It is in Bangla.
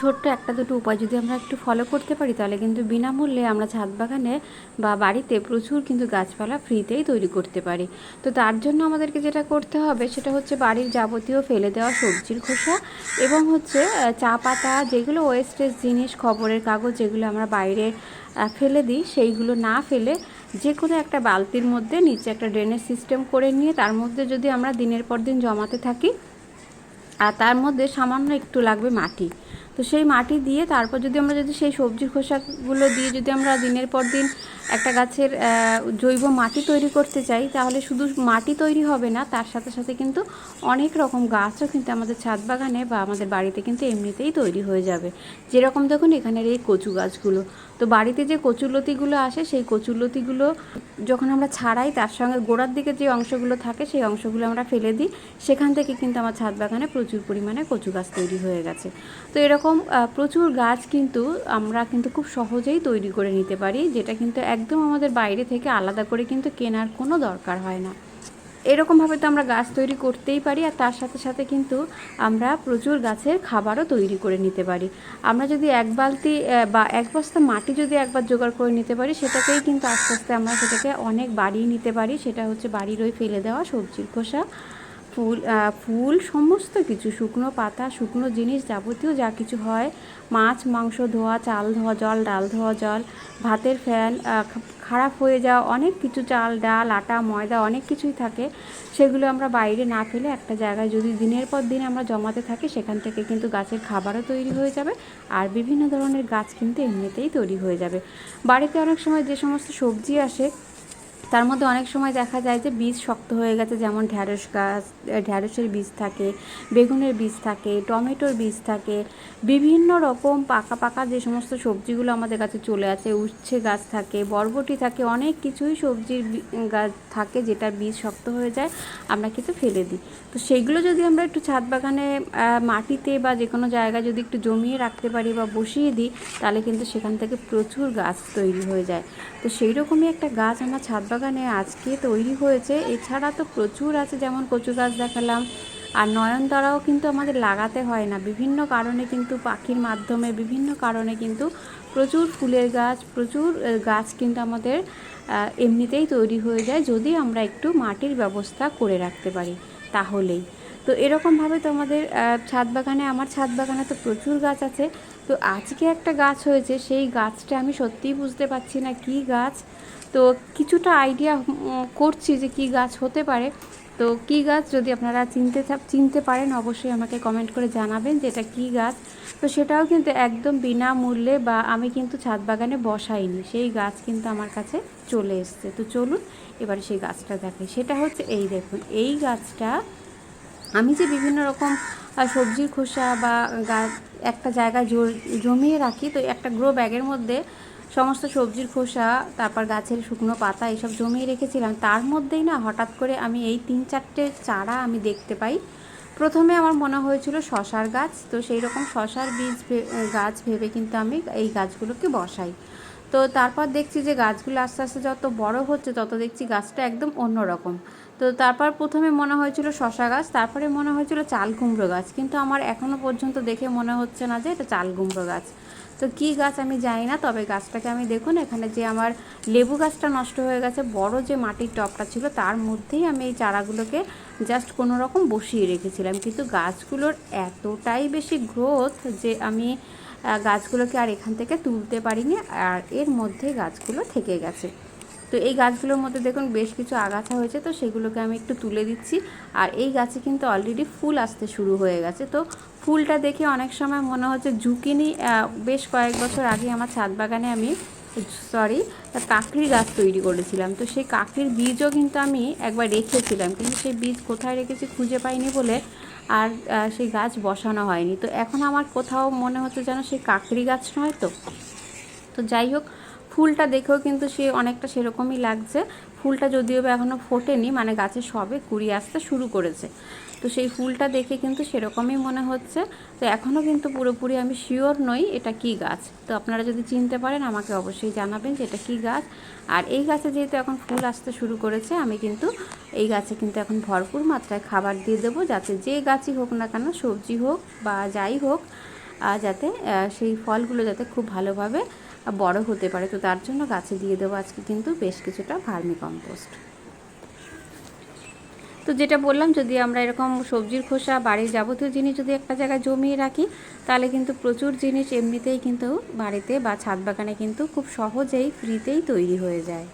ছোট্ট একটা দুটো উপায় যদি আমরা একটু ফলো করতে পারি, তাহলে কিন্তু বিনামূল্যে আমরা ছাদ বাগানে বা বাড়িতে প্রচুর কিন্তু গাছপালা ফ্রিতেই তৈরি করতে পারি। তো তার জন্য আমাদেরকে যেটা করতে হবে, সেটা হচ্ছে বাড়ির যাবতীয় ফেলে দেওয়া সবজির খোসা এবং হচ্ছে চা পাতা যেগুলো ওয়েস্টেজ জিনিস, খবরের কাগজ যেগুলো আমরা বাইরে ফেলে দিই, সেইগুলো না ফেলে যে কোনো একটা বালতির মধ্যে নিচে একটা ড্রেনেজ সিস্টেম করে নিয়ে তার মধ্যে যদি আমরা দিনের পর দিন জমাতে থাকি, আর তার মধ্যে সামান্য একটু লাগবে মাটি। তো সেই মাটি দিয়ে তারপর যদি আমরা যদি সেই সবজির খোসাগুলো দিয়ে যদি আমরা দিনের পর দিন একটা গাছের জৈব মাটি তৈরি করতে চাই, তাহলে শুধু মাটি তৈরি হবে না, তার সাথে সাথে কিন্তু অনেক রকম গাছও কিন্তু আমাদের ছাদ বাগানে বা আমাদের বাড়িতে কিন্তু এমনিতেই তৈরি হয়ে যাবে। যেরকম দেখুন এখানের এই কচু গাছগুলো। তো বাড়িতে যে কচুলতিগুলো আসে, সেই কচুলতিগুলো যখন আমরা ছাড়াই, তার সঙ্গে গোড়ার দিকে যে অংশগুলো থাকে, সেই অংশগুলো আমরা ফেলে দিই, সেখান থেকে কিন্তু আমার ছাদ বাগানে প্রচুর পরিমাণে কচু গাছ তৈরি হয়ে গেছে। তো এরকম আহ, প্রচুর গাছ কিন্তু আমরা কিন্তু খুব সহজেই তৈরি করে নিতে পারি যেটা কিন্তু একদম আমাদের বাইরে থেকে আলাদা করে কিন্তু কেনার কোনো দরকার হয় না। এরকমভাবে তো আমরা গাছ তৈরি করতেই পারি আর তার সাথে সাথে কিন্তু আমরা প্রচুর গাছের খাবারও তৈরি করে নিতে পারি। আমরা যদি এক বালতি বা এক বস্তা মাটি যদি একবার জোগাড় করে নিতে পারি সেটাকেই কিন্তু আস্তে আস্তে আমরা সেটাকে অনেক বাড়িয়ে নিতে পারি। সেটা হচ্ছে বাড়ির ওই ফেলে দেওয়া সবজির খোসা ফুল ফুল, সমস্ত কিছু, শুকনো পাতা, শুকনো জিনিস যাবতীয় যা কিছু হয়, মাছ, মাংস ধোয়া, চাল ধোয়া, জল, ডাল ধোয়া, জল, ভাতের ফ্যান খারাপ হয়ে যাওয়া, অনেক কিছু, চাল, ডাল, আটা, ময়দা, অনেক কিছুই থাকে। সেগুলো আমরা বাইরে না ফেলে একটা জায়গায় যদি দিনের পর দিন আমরা জমাতে থাকি, সেখান থেকে কিন্তু গাছের খাবারও তৈরি হয়ে যাবে আর বিভিন্ন ধরনের গাছ কিন্তু এমনিতেই তৈরি হয়ে যাবে। বাড়িতে অনেক সময় যে সমস্ত সবজি আসে তার মধ্যে অনেক সময় দেখা যায় যে বীজ শক্ত হয়ে গেছে, যেমন ঢ্যাঁড়স গাছ ঢ্যাঁড়সের বীজ থাকে, বেগুনের বীজ থাকে, টমেটোর বীজ থাকে, বিভিন্ন রকম পাকা পাকা যে সমস্ত সবজিগুলো আমাদের কাছে চলে আসে, উচ্ছে গাছ থাকে, বরবটি থাকে, অনেক কিছুই সবজির গাছ থাকে যেটার বীজ শক্ত হয়ে যায়, আমরা কিন্তু ফেলে দিই। তো সেইগুলো যদি আমরা একটু ছাদ বাগানে মাটিতে বা যে কোনো জায়গায় যদি একটু জমিয়ে রাখতে পারি বা বসিয়ে দিই, তাহলে কিন্তু সেখান থেকে প্রচুর গাছ তৈরি হয়ে যায়। তো সেই রকমই একটা গাছ আমরা ছাদ বাগানে আজকে তৈরি হয়েছে। এছাড়া তো প্রচুর আছে, যেমন কচু গাছ দেখালাম। আর নয়নতারাও কিন্তু আমাদের লাগাতে হয় না। বিভিন্ন কারণে কিন্তু পাখির মাধ্যমে, বিভিন্ন কারণে কিন্তু প্রচুর ফুলের গাছ, প্রচুর গাছ কিন্তু আমাদের এমনিতেই তৈরি হয়ে যায়, যদি আমরা একটু মাটির ব্যবস্থা করে রাখতে পারি তাহলেই। তো এরকমভাবে তো আমাদের ছাদ বাগানে, আমার ছাদ বাগানে তো প্রচুর গাছ আছে। তো আজকে একটা গাছ হয়েছে, সেই গাছটা আমি সত্যিই বুঝতে পারছি না কী গাছ। তো কিছুটা আইডিয়া করছি যে কী গাছ হতে পারে। তো কী গাছ যদি আপনারা চিনতে চিনতে পারেন, অবশ্যই আমাকে কমেন্ট করে জানাবেন যে এটা কী গাছ। তো সেটাও কিন্তু একদম বিনামূল্যে বা আমি কিন্তু ছাদ বাগানে বসাইনি, সেই গাছ কিন্তু আমার কাছে চলে এসছে। তো চলুন এবারে সেই গাছটা দেখাই সেটা হচ্ছে এই দেখুন, এই গাছটা আমি যে বিভিন্ন রকম সবজির খোসা বা গাছ একটা জায়গায় জমিয়ে রাখি, তো একটা গ্রো ব্যাগের মধ্যে সমস্ত সবজির খোসা, তারপর গাছের শুকনো পাতা এসব জমিয়ে রেখেছিলাম। তার মধ্যেই না হঠাৎ করে আমি এই তিন চারটে চারা আমি দেখতে পাই। প্রথমে আমার মনে হয়েছিল শশার গাছ, তো সেই রকম শশার বীজ গাছ ভেবে কিন্তু আমি এই গাছগুলোকে বসাই। তো তারপর দেখছি যে গাছগুলো আস্তে আস্তে যত বড় হচ্ছে, তত দেখছি গাছটা একদম অন্যরকম। তো তারপর প্রথমে মনে হয়েছিল শশা গাছ, তারপরে মনে হয়েছিল চাল কুমড়ো গাছ। কিন্তু আমার এখনও পর্যন্ত দেখে মনে হচ্ছে না যে এটা চাল কুমড়ো গাছ। তো কী গাছ আমি জানি না, তবে গাছটাকে আমি দেখুন, এখানে যে আমার লেবু গাছটা নষ্ট হয়ে গেছে, বড় যে মাটির টবটা ছিল, তার মধ্যেই আমি এই চারাগুলোকে জাস্ট কোনো রকম বসিয়ে রেখেছিলাম। কিন্তু গাছগুলোর এতটাই বেশি গ্রোথ যে আমি গাছগুলোকে আর এখান থেকে তুলতে পারিনি, আর এর মধ্যে গাছগুলো থেকে গেছে। তো এই গাছগুলোর মধ্যে দেখুন বেশ কিছু আগাছা হয়েছে, তো সেগুলোকে আমি একটু তুলে দিচ্ছি। আর এই গাছে কিন্তু অলরেডি ফুল আসতে শুরু হয়ে গেছে। তো ফুলটা দেখে অনেক সময় মনে হচ্ছে ঝুঁকিনি। বেশ কয়েক বছর আগে আমার ছাদ বাগানে আমি সরি কাকড়ির গাছ তৈরি করেছিলাম। তো সেই কাকড়ির বীজও কিন্তু আমি একবার রেখেছিলাম, কিন্তু সেই বীজ কোথায় রেখেছি খুঁজে পাইনি বলে আর সেই গাছ বসানো হয়নি। তো এখন আমার কোথাও মনে হচ্ছে যেন সেই কাকড়ি গাছ নয় তো। তো যাই হোক ফুলটা দেখেও কিন্তু সে অনেকটা সেরকমই লাগছে। ফুলটা যদিও বা এখনও ফোটেনি মানে গাছে সবে কুড়ি আসতে শুরু করেছে। তো সেই ফুলটা দেখে কিন্তু সেরকমই মনে হচ্ছে। তো এখনও কিন্তু পুরোপুরি আমি শিওর নই এটা কি গাছ। তো আপনারা যদি চিনতে পারেন, আমাকে অবশ্যই জানাবেন যে এটা কি গাছ। আর এই গাছে যেহেতু এখন ফুল আসতে শুরু করেছে, আমি কিন্তু এই গাছে কিন্তু এখন ভরপুর মাত্রায় খাবার দিয়ে দেবো, যাতে যে গাছই হোক না কেন, সবজি হোক বা যাই হোক যাতে সেই ফলগুলো যাতে খুব ভালোভাবে বড় হতে পারে। তো তার জন্য গাছে দিয়ে দেবো আজকে কিন্তু বেশ কিছুটা ভার্মি কম্পোস্ট তো যেটা বললাম, যদি আমরা এরকম সবজির খোসা বাড়ির যাবতীয় জিনিস যদি একটা জায়গায় জমিয়ে রাখি, তাহলে কিন্তু প্রচুর জিনিস এমনিতেই কিন্তু বাড়িতে বা ছাদ বাগানে কিন্তু খুব সহজেই ফ্রিতেই তৈরি হয়ে যায়।